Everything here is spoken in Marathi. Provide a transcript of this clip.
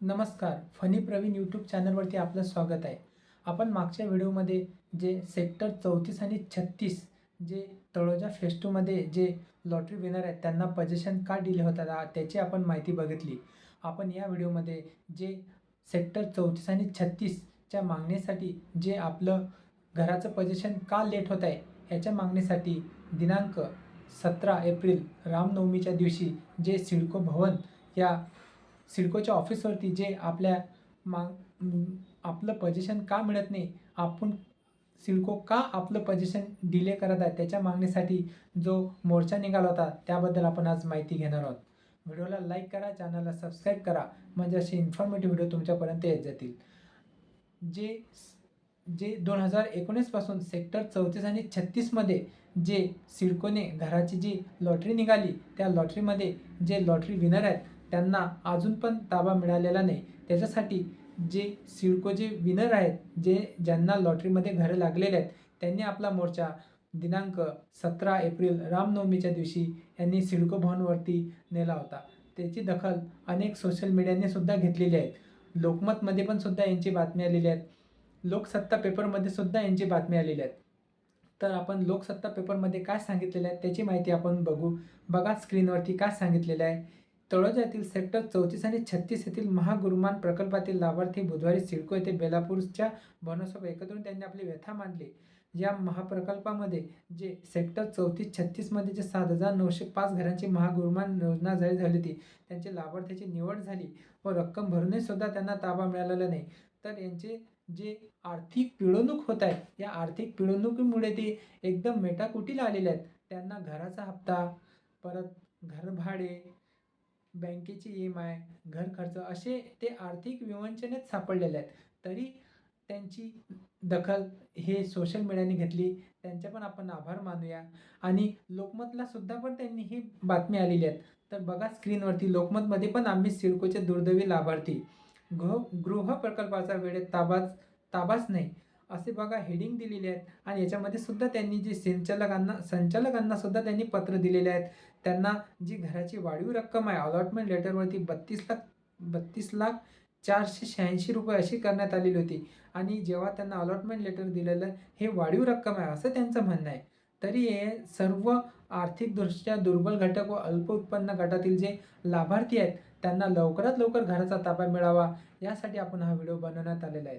नमस्कार. फनी प्रवीण यूट्यूब चॅनलवरती आपलं स्वागत आहे. आपण मागच्या व्हिडिओमध्ये जे सेक्टर चौतीस आणि छत्तीस जे तळोजा फेस्टूमध्ये जे लॉटरी विनर आहेत त्यांना पजेशन का दिले होता त्याची आपण माहिती बघितली. आपण या व्हिडिओमध्ये जे सेक्टर चौतीस आणि छत्तीसच्या मागणीसाठी जे आपलं घराचं पजेशन का लेट होत आहे याच्या मागणीसाठी दिनांक सतरा एप्रिल रामनवमीच्या दिवशी जे सिडको भवन या सिडकोच्या ऑफिसवरती जे आपल्या माग आपलं पोझिशन का मिळत नाही आपण सिडको का आपलं पोझिशन डिले करत आहे त्याच्या मागणीसाठी जो मोर्चा निघाला होता त्याबद्दल आपण आज माहिती घेणार आहोत. व्हिडिओला लाईक करा चॅनलला सबस्क्राईब करा. म्हणजे असे इन्फॉर्मेटिव्ह व्हिडिओ तुमच्यापर्यंत येत जातील. जे जे दोन हजार एकोणीसपासून सेक्टर चौतीस आणि छत्तीसमध्ये जे सिडकोने घराची जी लॉटरी निघाली त्या लॉटरीमध्ये जे लॉटरी विनर आहेत त्यांना अजून पण ताबा मिळालेला नाही. त्याच्यासाठी जे सिडको जे विनर आहेत जे ज्यांना लॉटरीमध्ये घरं लागलेले आहेत त्यांनी आपला मोर्चा दिनांक सतरा एप्रिल रामनवमीच्या दिवशी यांनी सिडको भवनवरती नेला होता. त्याची दखल अनेक सोशल मीडियाने सुद्धा घेतलेली आहे. लोकमतमध्ये पण सुद्धा यांची बातमी आलेली आहेत लोकसत्ता पेपरमध्ये सुद्धा यांची बातमी आलेली आहेत तर आपण लोकसत्ता पेपरमध्ये काय सांगितलेलं आहे त्याची माहिती आपण बघू. बघा स्क्रीनवरती काय सांगितलेलं आहे. तळोजातील येथील सेक्टर चौतीस आणि छत्तीस येथील महागुरुमान प्रकल्पातील लाभार्थी बुधवारी सिडको येथे बेलापूरच्या भवनासोबत एकत्र त्यांनी आपली व्यथा मांडली. या महाप्रकल्पामध्ये जे सेक्टर चौतीस छत्तीसमध्ये जे सात हजार नऊशे पाच घरांची महागुरुमान योजना जाहीर झाली होती त्यांची लाभार्थ्याची निवड झाली व रक्कम भरूनही सुद्धा त्यांना ताबा मिळालेला नाही. तर यांचे जे आर्थिक पिळवणूक होत आहे या आर्थिक पिळवणुकीमुळे ते एकदम मेटाकुटीला आलेले आहेत. त्यांना घराचा हप्ता परत घरभाडे बँकेची ई एम आय घर खर्च असे ते आर्थिक विवंचनेत सापडलेले आहेत. तरी त्यांची दखल हे सोशल मीडियाने घेतली. त्यांचे पण आपण आभार मानूया. आणि लोकमतला सुद्धा पण त्यांनी ही बातमी आलेली आहेत तर बघा स्क्रीनवरती लोकमतमध्ये पण आम्ही सिडकोचे दुर्दैवी लाभार्थी. गृह गृह प्रकल्पाचा वेळेत ताबाच ताबाच नाही. असे बघा हेडिंग दिलेले आहेत. आणि याच्यामध्ये सुद्धा त्यांनी जे संचालकांना संचालकांना सुद्धा त्यांनी पत्र दिलेले आहेत. त्यांना जी घराची वाढीव रक्कम आहे अलॉटमेंट लेटरवरती बत्तीस लाख बत्तीस लाख चारशे शहाऐंशी रुपये अशी करण्यात आलेली होती. आणि जेव्हा त्यांना अलॉटमेंट लेटर दिलेलं हे वाढीव रक्कम आहे असं त्यांचं म्हणणं आहे. तरी हे सर्व आर्थिकदृष्ट्या दुर्बल घटक व अल्प उत्पन्न गटातील जे लाभार्थी आहेत त्यांना लवकरात लवकर घराचा ताबा मिळावा. यासाठी आपण हा व्हिडिओ बनवण्यात आलेला आहे.